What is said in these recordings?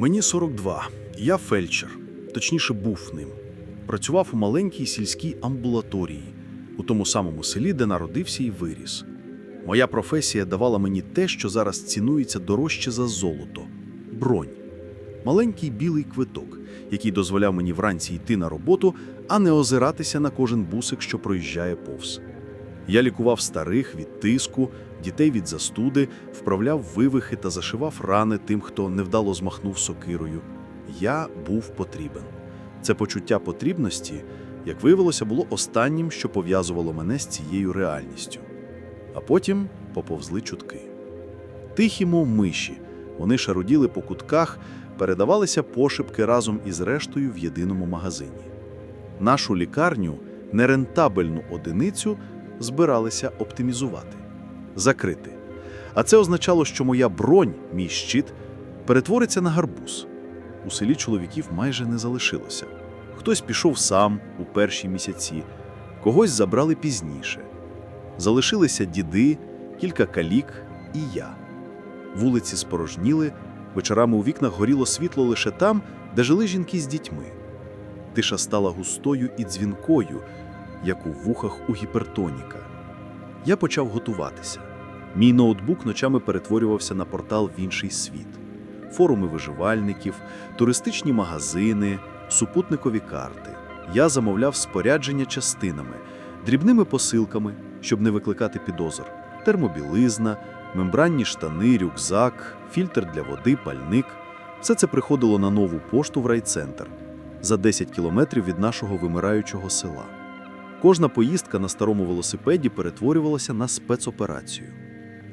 Мені 42. Я фельдшер, точніше, був ним. Працював у маленькій сільській амбулаторії, у тому самому селі, де народився і виріс. Моя професія давала мені те, що зараз цінується дорожче за золото бронь. Маленький білий квиток, який дозволяв мені вранці йти на роботу, а не озиратися на кожен бусик, що проїжджає повз. Я лікував старих від тиску, дітей від застуди, вправляв вивихи та зашивав рани тим, хто невдало змахнув сокирою. Я був потрібен. Це почуття потрібності, як виявилося, було останнім, що пов'язувало мене з цією реальністю. А потім поповзли чутки. Тихі, мов миші, вони шаруділи по кутках, передавалися пошепки разом із рештою в єдиному магазині. Нашу лікарню, нерентабельну одиницю, збиралися оптимізувати, закрити. А це означало, що моя бронь, мій щит, перетвориться на гарбуз. У селі чоловіків майже не залишилося. Хтось пішов сам у перші місяці, когось забрали пізніше. Залишилися діди, кілька калік і я. Вулиці спорожніли, вечорами у вікнах горіло світло лише там, де жили жінки з дітьми. Тиша стала густою і дзвінкою, як у вухах у гіпертоніка. Я почав готуватися. Мій ноутбук ночами перетворювався на портал в інший світ: форуми виживальників, туристичні магазини, супутникові карти. Я замовляв спорядження частинами, дрібними посилками, щоб не викликати підозр, термобілизна, мембранні штани, рюкзак, фільтр для води, пальник. Все це приходило на нову пошту в райцентр за 10 кілометрів від нашого вимираючого села. Кожна поїздка на старому велосипеді перетворювалася на спецоперацію.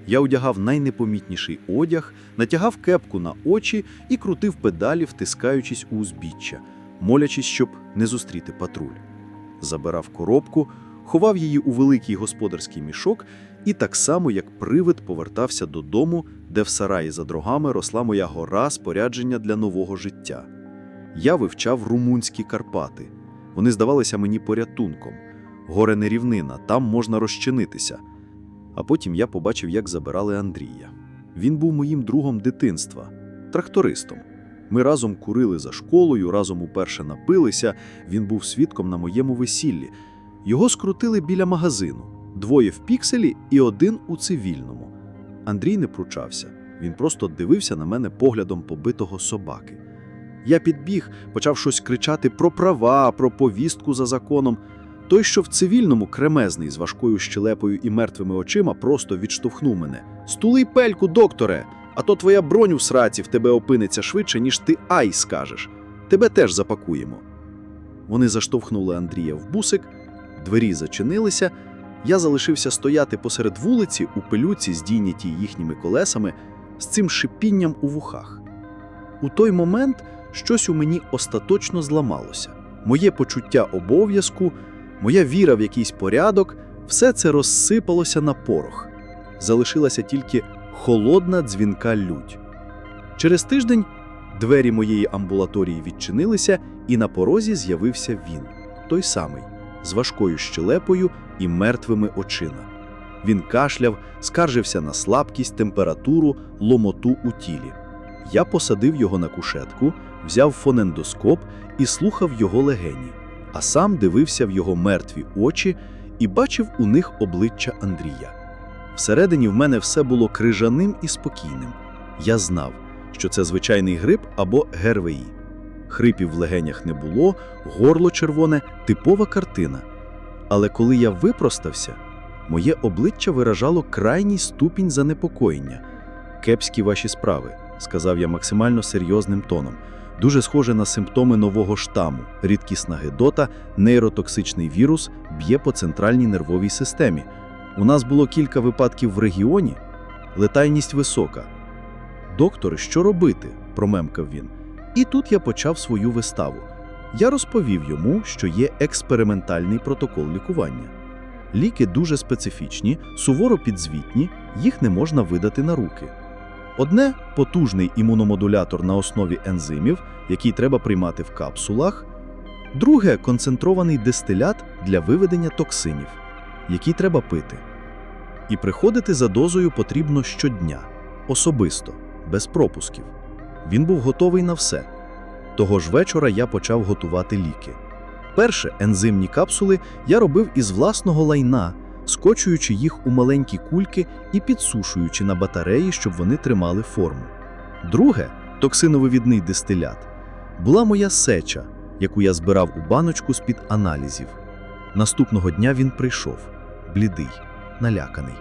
Я одягав найнепомітніший одяг, натягав кепку на очі і крутив педалі, втискаючись у узбіччя, молячись, щоб не зустріти патруль. Забирав коробку, ховав її у великий господарський мішок і так само, як привид, повертався додому, де в сараї за дрогами росла моя гора спорядження для нового життя. Я вивчав румунські Карпати. Вони здавалися мені порятунком. Горе не рівнина, там можна розчинитися. А потім я побачив, як забирали Андрія. Він був моїм другом дитинства, трактористом. Ми разом курили за школою, разом уперше напилися. Він був свідком на моєму весіллі. Його скрутили біля магазину: двоє в пікселі і один у цивільному. Андрій не пручався. Він просто дивився на мене поглядом побитого собаки. Я підбіг, почав щось кричати про права, про повістку за законом. Той, що в цивільному кремезний з важкою щелепою і мертвими очима, просто відштовхнув мене. Стули пельку, докторе! А то твоя бронь у сраці в тебе опиниться швидше, ніж ти ай скажеш. Тебе теж запакуємо. Вони заштовхнули Андрія в бусик, двері зачинилися. Я залишився стояти посеред вулиці у пилюці, здійнятій їхніми колесами, з цим шипінням у вухах. У той момент щось у мені остаточно зламалося. Моє почуття обов'язку, моя віра в якийсь порядок, все це розсипалося на порох. Залишилася тільки холодна дзвінка лють. Через тиждень двері моєї амбулаторії відчинилися, і на порозі з'явився він, той самий, з важкою щелепою і мертвими очима. Він кашляв, скаржився на слабкість, температуру, ломоту у тілі. Я посадив його на кушетку, взяв фонендоскоп і слухав його легені, а сам дивився в його мертві очі і бачив у них обличчя Андрія. Всередині в мене все було крижаним і спокійним. Я знав, що це звичайний грип або ГРВІ. Хрипів в легенях не було, горло червоне, типова картина. Але коли я випростався, моє обличчя виражало крайній ступінь занепокоєння. Кепські ваші справи, сказав я максимально серйозним тоном. Дуже схоже на симптоми нового штаму, рідкісна гедота, нейротоксичний вірус б'є по центральній нервовій системі. У нас було кілька випадків в регіоні, летальність висока. Доктор, що робити? промемкав він. І тут я почав свою виставу. Я розповів йому, що є експериментальний протокол лікування. Ліки дуже специфічні, суворо підзвітні, їх не можна видати на руки. Одне потужний імуномодулятор на основі ензимів, який треба приймати в капсулах, друге концентрований дистилят для виведення токсинів, який треба пити. І приходити за дозою потрібно щодня, особисто, без пропусків. Він був готовий на все. Того ж вечора я почав готувати ліки. Перше ензимні капсули я робив із власного лайна, скочуючи їх у маленькі кульки і підсушуючи на батареї, щоб вони тримали форму. Друге токсиновивідний дистилят була моя сеча, яку я збирав у баночку з-під аналізів. Наступного дня він прийшов, блідий, наляканий.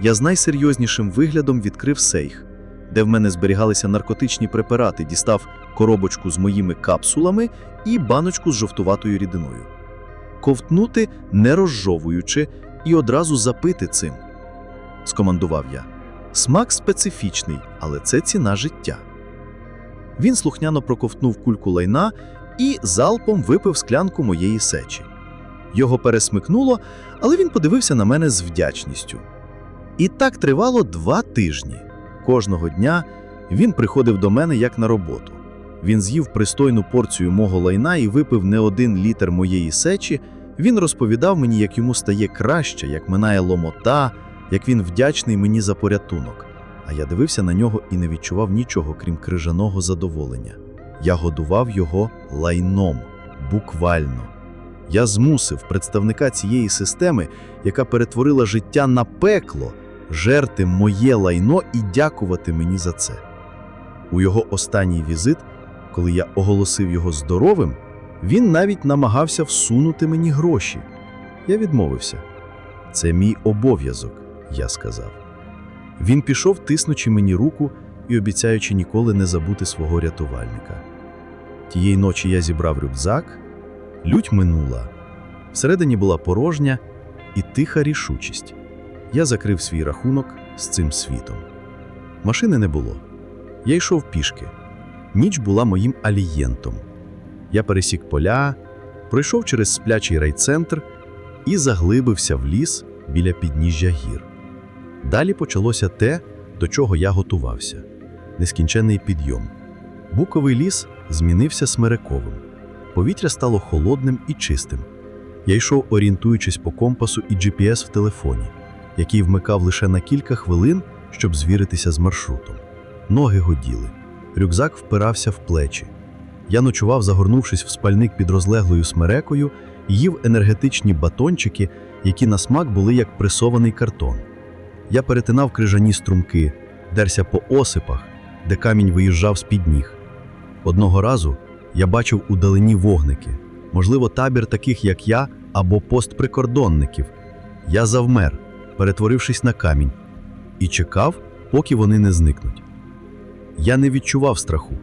Я з найсерйознішим виглядом відкрив сейх, де в мене зберігалися наркотичні препарати, дістав коробочку з моїми капсулами і баночку з жовтуватою рідиною. Ковтнути, не розжовуючи, і одразу запити цим. Скомандував я. Смак специфічний, але це ціна життя. Він слухняно проковтнув кульку лайна і залпом випив склянку моєї сечі. Його пересмикнуло, але він подивився на мене з вдячністю. І так тривало два тижні. Кожного дня він приходив до мене як на роботу. Він з'їв пристойну порцію мого лайна і випив не один літр моєї сечі. Він розповідав мені, як йому стає краще, як минає ломота, як він вдячний мені за порятунок. А я дивився на нього і не відчував нічого, крім крижаного задоволення. Я годував його лайном, буквально. Я змусив представника цієї системи, яка перетворила життя на пекло, жерти моє лайно і дякувати мені за це. У його останній візит, коли я оголосив його здоровим, він навіть намагався всунути мені гроші. Я відмовився. Це мій обов'язок, я сказав. Він пішов, тиснучи мені руку і обіцяючи ніколи не забути свого рятувальника. Тієї ночі я зібрав рюкзак, лють минула. Всередині була порожня і тиха рішучість. Я закрив свій рахунок з цим світом. Машини не було. Я йшов пішки. Ніч була моїм алієнтом. Я пересік поля, пройшов через сплячий райцентр і заглибився в ліс біля підніжжя гір. Далі почалося те, до чого я готувався нескінченний підйом. Буковий ліс змінився смерековим. Повітря стало холодним і чистим. Я йшов, орієнтуючись по компасу і GPS в телефоні, який вмикав лише на кілька хвилин, щоб звіритися з маршрутом. Ноги годіли, рюкзак впирався в плечі. Я ночував, загорнувшись в спальник під розлеглою смерекою, їв енергетичні батончики, які на смак були як пресований картон. Я перетинав крижані струмки, дерся по осипах, де камінь виїжджав з-під ніг. Одного разу я бачив удалині вогники, можливо, табір таких, як я, або пост прикордонників. Я завмер, перетворившись на камінь, і чекав, поки вони не зникнуть. Я не відчував страху.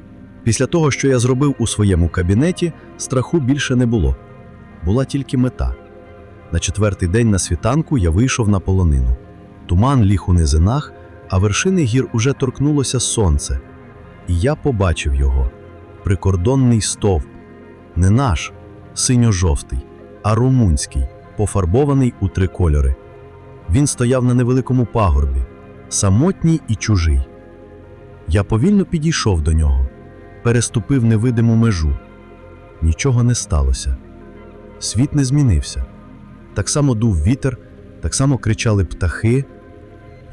Після того, що я зробив у своєму кабінеті, страху більше не було. Була тільки мета. На четвертий день на світанку я вийшов на полонину. Туман ліг у низинах, а вершини гір уже торкнулося сонце. І я побачив його прикордонний стовп, не наш, синьо-жовтий, а румунський, пофарбований у три кольори. Він стояв на невеликому пагорбі, самотній і чужий. Я повільно підійшов до нього, переступив невидиму межу. Нічого не сталося. Світ не змінився. Так само дув вітер, так само кричали птахи.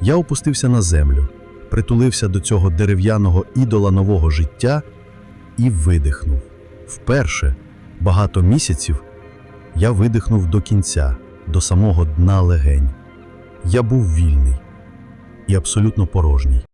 Я опустився на землю, притулився до цього дерев'яного ідола нового життя і видихнув. Вперше, багато місяців, я видихнув до кінця, до самого дна легень. Я був вільний і абсолютно порожній.